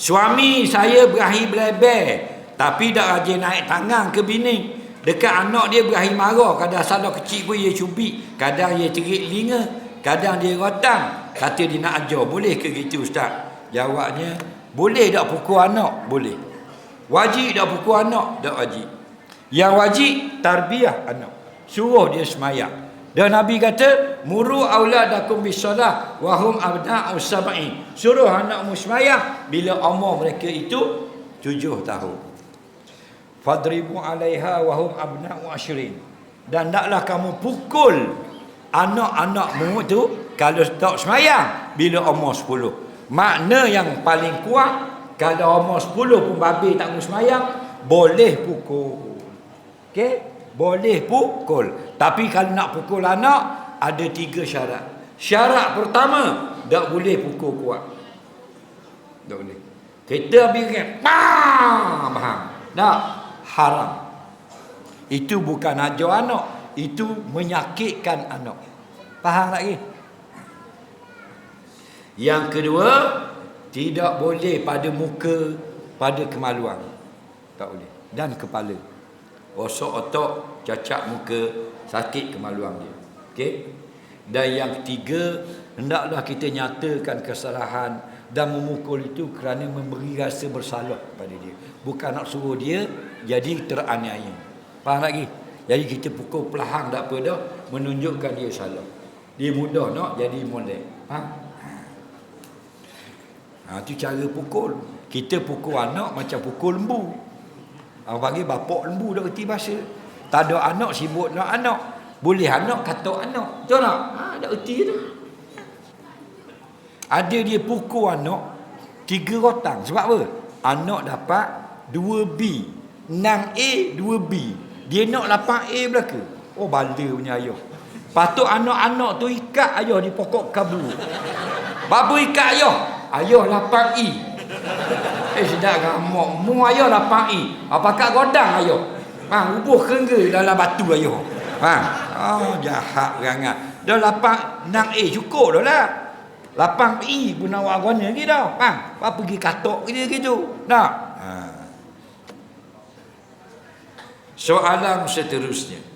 Suami saya berahi beleber tapi tak rajin naik tangan ke bini. Dekat anak dia berahi marah. Kadang salah kecil pun dia cubit. Kadang dia cerit linga. Kadang dia rotang. Kata dia nak ajar. Boleh ke gitu Ustaz? Jawabnya, boleh tak pukul anak? Boleh. Wajib tak pukul anak? Tak wajib. Yang wajib, tarbiyah anak. Suruh dia semayang. Dan Nabi kata, Muru auladakum bisalah wahum abna'u sab'in. Suruh anakmu semayang bila umur mereka itu tujuh tahun. Fadribu alaiha wa hum abna'u ashrin dan taklah kamu pukul anak-anakmu tu kalau tak semayang bila umur 10 makna yang paling kuat kalau umur 10 pun babi tak mau semayang boleh pukul. Okey boleh pukul tapi kalau nak pukul anak ada tiga syarat syarat pertama tak boleh pukul kuat tak boleh kita bikin bam bam tak haram. Itu bukan ajar anak, itu menyakitkan anak. Faham lagi? Yang kedua, tidak boleh pada muka, pada kemaluan. Tak boleh. Dan kepala. Rosok otak, cacat muka, sakit kemaluan dia. Okey? Dan yang ketiga, hendaklah kita nyatakan kesalahan dan memukul itu kerana memberi rasa bersalah pada dia. Bukan nak suruh dia jadi teraniaya. Faham lagi? Jadi kita pukul perlahan tak apa dah menunjukkan dia salah. Dia mudah nak jadi molek. Faham? Ha, tu cara pukul. Kita pukul anak macam pukul lembu. Orang panggil bapak lembu dah reti bahasa. Tak ada anak sibuk nak anak. Boleh anak kata anak. Betul tak? Ha, dah reti tu. Ada dia pukul anak tiga rotang. Sebab apa? Anak dapat dua B. Nang A, dua B. Dia nak lapan A belaka. Oh, bala punya ayah. Patut anak-anak tu ikat ayah di pokok kabu. Babu ikat ayah. Ayah lapan E. Eh, sedap ramok. Mu ayah lapan E. Apakah godang ayah? Ha, ubuh kerengga dalam batu ayah. Ha. Oh, jahat rangat. Dah lapan nang A cukup dah lah. Lapang I pun awak guna lagi dah. Ha? Apa pergi katok dia gitu. Nak? Ha. Soalan seterusnya.